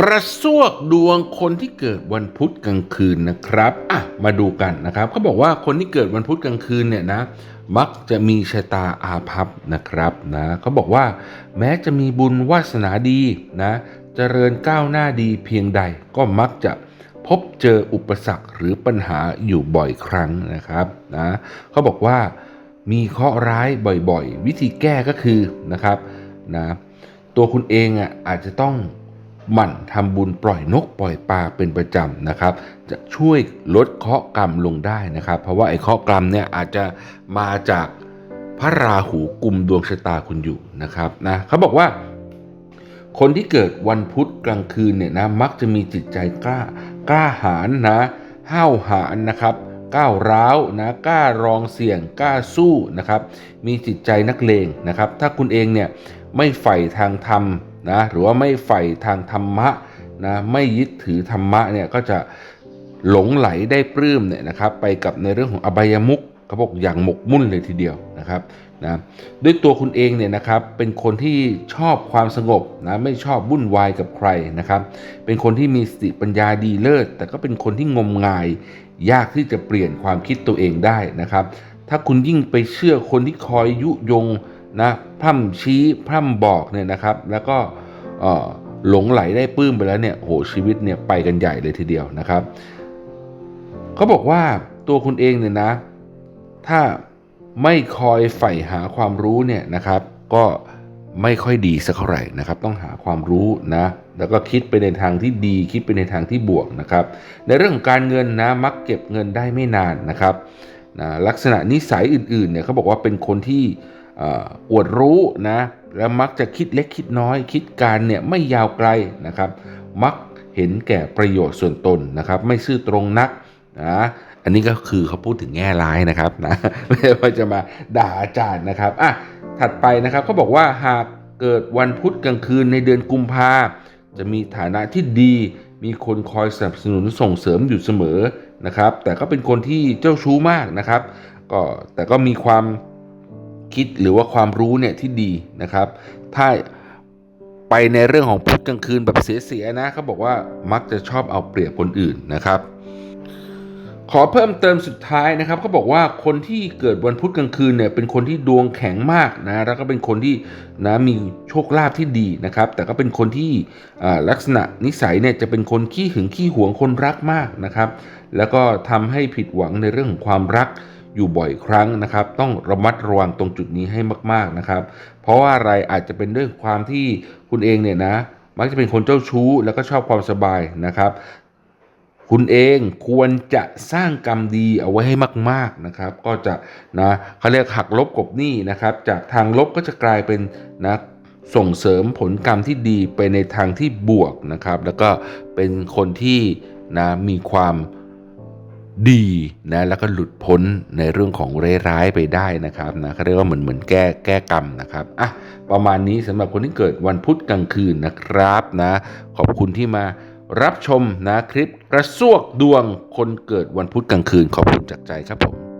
กระซวกดวงคนที่เกิดวันพุธกลางคืนนะครับอะมาดูกันนะครับเขาบอกว่าคนที่เกิดวันพุธกลางคืนเนี่ยนะมักจะมีชะตาอาภัพนะครับนะเขาบอกว่า แม้จะมีบุญวาสนาดีนะเจริญก้าวหน้าดีเพียงใดก็มักจะพบเจออุปสรรคหรือปัญหาอยู่บ่อยครั้งนะครับนะเขาบอกว่ามีเคราะห์ร้ายบ่อยๆ วิธีแก้ก็คือนะครับนะตัวคุณเองอะอาจจะต้อง หมั่นทำบุญปล่อยนกปล่อยปลาเป็นประจำนะครับ จะช่วยลดเคราะห์กรรมลงได้นะครับ เพราะว่าไอ้เคราะห์กรรมเนี่ยอาจจะมาจากพระราหูกลุ่มดวงชะตาคุณอยู่นะครับนะเขาบอกว่า คนที่เกิดวันพุธกลางคืนเนี่ยนะมักจะมีจิตใจกล้ากล้าหาญนะห้าวหาญนะครับก้าวร้าวนะกล้ารองเสี่ยงกล้าสู้นะครับ มีจิตใจนักเลงนะครับ ถ้าคุณเองเนี่ยไม่ใฝ่ทางธรรม นะหรือว่าไม่ใฝ่ทางธรรมะนะไม่ยึดถือธรรมะเนี่ยก็จะหลงไหลได้ปลื้มเนี่ยนะครับไปกับในเรื่องของอบายมุขเขาบอกอย่างหมกมุ่นเลยทีเดียวนะครับนะด้วยตัวคุณเองเนี่ยนะครับเป็นคนที่ชอบความสงบนะไม่ชอบวุ่นวายกับใครนะครับ เป็นคนที่มีสติปัญญาดีเลิศ แต่ก็เป็นคนที่งมงาย ยากที่จะเปลี่ยนความคิดตัวเองได้นะครับ ถ้าคุณยิ่งไปเชื่อคนที่คอยยุยง นะพร่ำชี้พร่ำบอกเนี่ยนะครับ แล้วก็หลงไหลได้ปลื้มไปแล้วเนี่ยโหชีวิตเนี่ยไปกันใหญ่เลยทีเดียวนะครับเขาบอกว่าตัวคุณเองเนี่ยนะ ถ้าไม่คอยใฝ่หาความรู้เนี่ยนะครับ ก็ไม่ค่อยดีสักเท่าไหร่นะครับ ต้องหาความรู้นะแล้วก็คิดไปในทางที่ดีคิดไปในทางที่บวกนะครับ ในเรื่องของการเงินนะมักเก็บเงินได้ไม่นานนะครับนะลักษณะนิสัยอื่นๆเนี่ยเขาบอกว่าเป็นคนที่ อวดรู้นะแล้วมักจะคิดเล็กคิดน้อย คิดการเนี่ยไม่ยาวไกลนะครับ มักเห็นแก่ประโยชน์ส่วนตนนะครับ ไม่ซื่อตรงนักนะอันนี้ก็คือเขาพูดถึงแง่ร้ายนะครับนะไม่ว่าจะมาด่าอาจารย์นะครับอะถัดไปนะครับเขาบอกว่าหากเกิดวันพุธกลางคืนในเดือนกุมภาจะมีฐานะที่ดี มีคนคอยสนับสนุนส่งเสริมอยู่เสมอนะครับ แต่ก็เป็นคนที่เจ้าชู้มากนะครับ ก็แต่ก็มีความ คิดหรือว่าความรู้เนี่ยที่ดีนะครับ ถ้าไปในเรื่องของพุธกลางคืนแบบเสียๆนะเขาบอกว่ามักจะชอบเอาเปรียบคนอื่นนะครับ ขอเพิ่มเติมสุดท้ายนะครับเขาบอกว่าคนที่เกิดวันพุธกลางคืนเนี่ยเป็นคนที่ดวงแข็งมากนะแล้วก็เป็นคนที่นะมีโชคลาภที่ดีนะครับ แต่ก็เป็นคนที่ลักษณะนิสัยเนี่ยจะเป็นคนขี้หึงขี้หวงคนรักมากนะครับ แล้วก็ทำให้ผิดหวังในเรื่องของความรัก อยู่บ่อยครั้งนะครับ ต้องระมัดระวังตรงจุดนี้ให้มากๆนะครับ เพราะว่าอะไรอาจจะเป็นด้วยความที่คุณเองเนี่ยนะ มักจะเป็นคนเจ้าชู้ แล้วก็ชอบความสบายนะครับ คุณเองควรจะสร้างกรรมดีเอาไว้ให้มาก ๆนะครับ ก็จะนะเขาเรียกหักลบกบหนี้นะครับ จากทางลบก็จะกลายเป็นนะส่งเสริมผลกรรมที่ดีไปในทางที่บวกนะครับ แล้วก็เป็นคนที่นะมีความ ดีนะแล้วก็หลุดพ้นในเรื่องของร้ายๆไปได้นะครับนะเขาเรียกว่าเหมือนเหมือนแก้แก้กรรมนะครับอะประมาณนี้สำหรับคนที่เกิดวันพุธกลางคืนนะครับนะขอบคุณที่มารับชมนะคลิปกระซวกดวงคนเกิดวันพุธกลางคืนขอบคุณจากใจครับผม